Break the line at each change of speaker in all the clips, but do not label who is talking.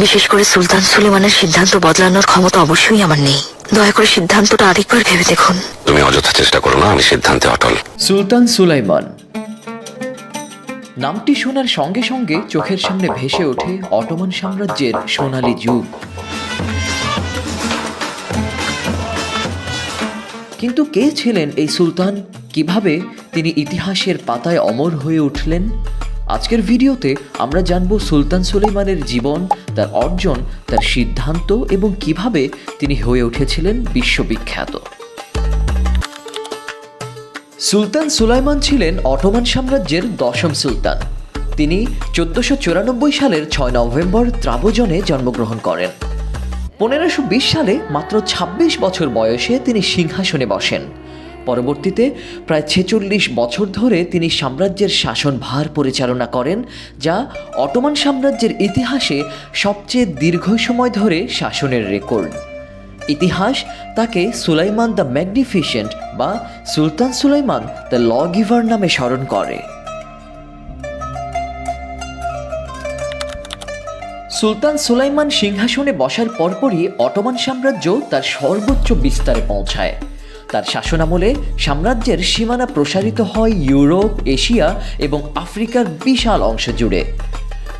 বিশেষ করে সুলতান সুলেমানের সিদ্ধান্ত বদলানোর ক্ষমতা অবশ্যই আমার নেই। দয়া করে সিদ্ধান্তটা আরেকবার ভেবে দেখুন।
তুমি অযথা চেষ্টা করো না আমি সিদ্ধান্তে অটল।
সুলতান সুলাইমান। নামটি শোনার সঙ্গে সঙ্গে চোখের সামনে ভেসে ওঠে অটোমান সাম্রাজ্যের সোনালী যুগ। কিন্তু কে ছিলেন এই সুলতান? কীভাবে তিনি ইতিহাসের পাতায় অমর হয়ে উঠলেন? আজকের ভিডিওতে আমরা জানব সুলতান সুলেমানের জীবন, তার অর্জন, তার সিদ্ধান্ত এবং কীভাবে তিনি হয়ে উঠেছিলেন বিশ্ববিখ্যাত। সুলতান সুলাইমান ছিলেন অটোমান সাম্রাজ্যের দশম সুলতান। তিনি চোদ্দশো চুরানব্বই সালের ছয় নভেম্বর ত্রাবজনে জন্মগ্রহণ করেন। পনেরোশো বিশ সালে মাত্র ২৬ বছর বয়সে তিনি সিংহাসনে বসেন। পরবর্তীতে প্রায় ছেচল্লিশ বছর ধরে তিনি সাম্রাজ্যের শাসনভার পরিচালনা করেন, যা অটোমান সাম্রাজ্যের ইতিহাসে সবচেয়ে দীর্ঘ সময় ধরে শাসনের রেকর্ড। ইতিহাস তাকে সুলাইমান দ্য ম্যাগনিফিসেন্ট বা সুলতান সুলাইমান দ্য ল গিভার নামে স্মরণ করে। সুলতান সুলাইমান সিংহাসনে বসার পরপরই অটোমান সাম্রাজ্য তার সর্বোচ্চ বিস্তারে পৌঁছায়। তার শাসনামলে সাম্রাজ্যের সীমানা প্রসারিত হয় ইউরোপ, এশিয়া এবং আফ্রিকার বিশাল অংশ জুড়ে।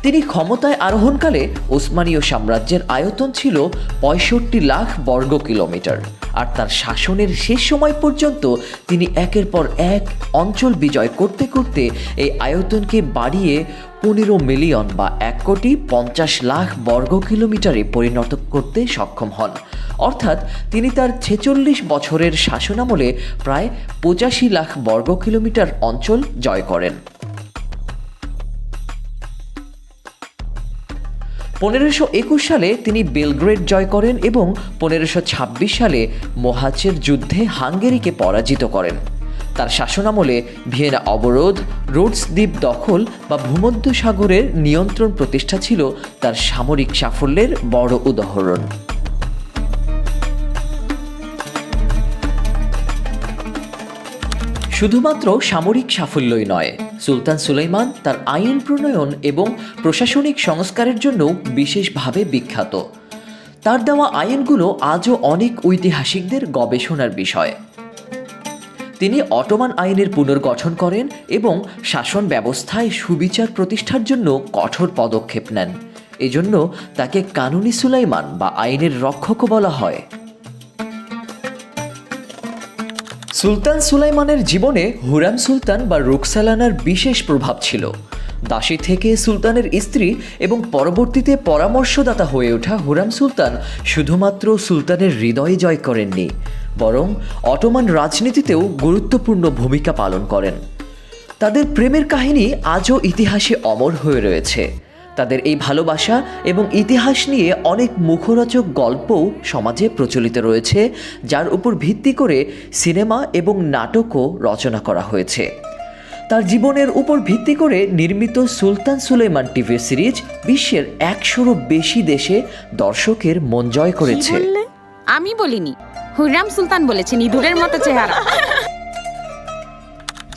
তিনি ক্ষমতায় আরোহণকালে ওসমানীয় সাম্রাজ্যের আয়তন ছিল পঁয়ষট্টি লাখ বর্গ কিলোমিটার। আর তার শাসনের শেষ সময় পর্যন্ত তিনি একের পর এক অঞ্চল বিজয় করতে করতে এই আয়তনকে বাড়িয়ে পনেরো মিলিয়ন বা এক কোটি পঞ্চাশ লাখ বর্গ কিলোমিটারে পরিণত করতে সক্ষম হন। অর্থাৎ তিনি তার ছেচল্লিশ বছরের শাসনামলে প্রায় পঁচাশি লাখ বর্গ কিলোমিটার অঞ্চল জয় করেন। পনেরোশো একুশ সালে তিনি বেলগ্রেড জয় করেন এবং পনেরোশো ছাব্বিশ সালে মহাচের যুদ্ধে হাঙ্গেরিকে পরাজিত করেন। তার শাসনামলে ভিয়েনা অবরোধ, রোডস দ্বীপ দখল বা ভূমধ্য সাগরের নিয়ন্ত্রণ প্রতিষ্ঠা ছিল তার সামরিক সাফল্যের বড় উদাহরণ। শুধুমাত্র সামরিক সাফল্যই নয়। সুলতান সুলাইমান তার আইন প্রণয়ন এবং প্রশাসনিক সংস্কারের জন্য বিশেষভাবে বিখ্যাত। তার দেওয়া আইনগুলো আজও অনেক ঐতিহাসিকদের গবেষণার বিষয়। তিনি অটোমান আইনের পুনর্গঠন করেন এবং শাসন ব্যবস্থায় সুবিচার প্রতিষ্ঠার জন্য কঠোর পদক্ষেপ নেন। এজন্য তাকে কানুনি সুলাইমান বা আইনের রক্ষকও বলা হয়। সুলতান সুলাইমানের জীবনে হুরাম সুলতান বা রুকসালানার বিশেষ প্রভাব ছিল। দাসী থেকে সুলতানের স্ত্রী এবং পরবর্তীতে পরামর্শদাতা হয়ে ওঠা হুরাম সুলতান শুধুমাত্র সুলতানের হৃদয় জয় করেননি, বরং অটোমান রাজনীতিতেও গুরুত্বপূর্ণ ভূমিকা পালন করেন। তাদের প্রেমের কাহিনী আজও ইতিহাসে অমর হয়ে রয়েছে। তাদের এই ভালোবাসা এবং ইতিহাস নিয়ে অনেক মুখরোচক গল্পও সমাজে প্রচলিত রয়েছে যার উপর ভিত্তি করে সিনেমা এবং নাটকও রচনা করা হয়েছে। তার জীবনের উপর ভিত্তি করে নির্মিত সুলতান সুলেমান টিভি সিরিজ বিশ্বের একশোরও বেশি দেশে দর্শকের মন জয় করেছে।
আমি বলিনি। হুররাম সুলতান বলেছেন ইঁদুরের মতো চেহারা।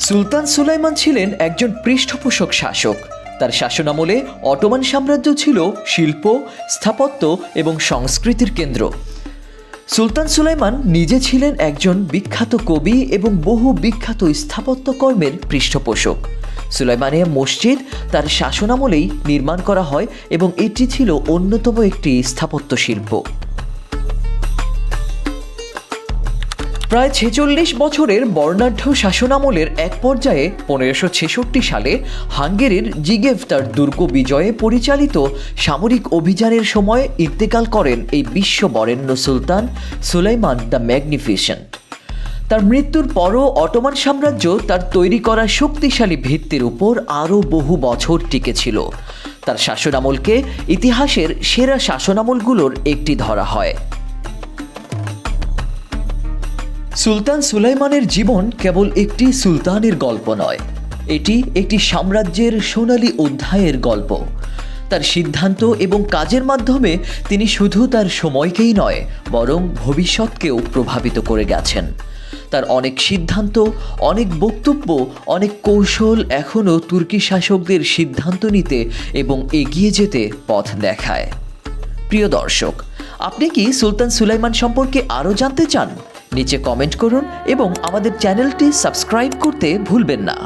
সুলতান সুলাইমান ছিলেন একজন পৃষ্ঠপোষক শাসক। তার শাসনামলে অটোমান সাম্রাজ্য ছিল শিল্প, স্থাপত্য এবং সংস্কৃতির কেন্দ্র। সুলতান সুলাইমান নিজে ছিলেন একজন বিখ্যাত কবি এবং বহু বিখ্যাত স্থাপত্য কর্মের পৃষ্ঠপোষক। সুলাইমানিয়া মসজিদ তার শাসনামলেই নির্মাণ করা হয় এবং এটি ছিল অন্যতম একটি স্থাপত্য শিল্প প্রায় ছেচল্লিশ বছরের বর্ণাঢ্য শাসনামলের এক পর্যায়ে পনেরোশো ছেষট্টি সালে হাঙ্গেরির জিগেভ তার দুর্গ বিজয়ে পরিচালিত সামরিক অভিযানের সময় ইন্তেকাল করেন এই বিশ্ব বরেণ্য সুলতান সুলাইমান দ্য ম্যাগনিফিসেন্ট। তার মৃত্যুর পরও অটোমান সাম্রাজ্য তার তৈরি করা শক্তিশালী ভিত্তির উপর আরও বহু বছর টিকেছিল। তার শাসনামলকে ইতিহাসের সেরা শাসনামলগুলোর একটি ধরা হয়। সুলতান সুলাইমানের জীবন কেবল একটি সুলতানের গল্প নয়, এটি একটি সাম্রাজ্যের সোনালী অধ্যায়ের গল্প। তার সিদ্ধান্ত এবং কাজের মাধ্যমে তিনি শুধু তার সময়কেই নয়, বরং ভবিষ্যৎকেও প্রভাবিত করে গেছেন। তার অনেক সিদ্ধান্ত, অনেক বক্তব্য, অনেক কৌশল এখনও তুর্কি শাসকদের সিদ্ধান্ত নিতে এবং এগিয়ে যেতে পথ দেখায়। প্রিয় দর্শক, আপনি কি সুলতান সুলাইমান সম্পর্কে আরও জানতে চান? নিচে কমেন্ট করুন এবং আমাদের চ্যানেলটি সাবস্ক্রাইব করতে ভুলবেন না।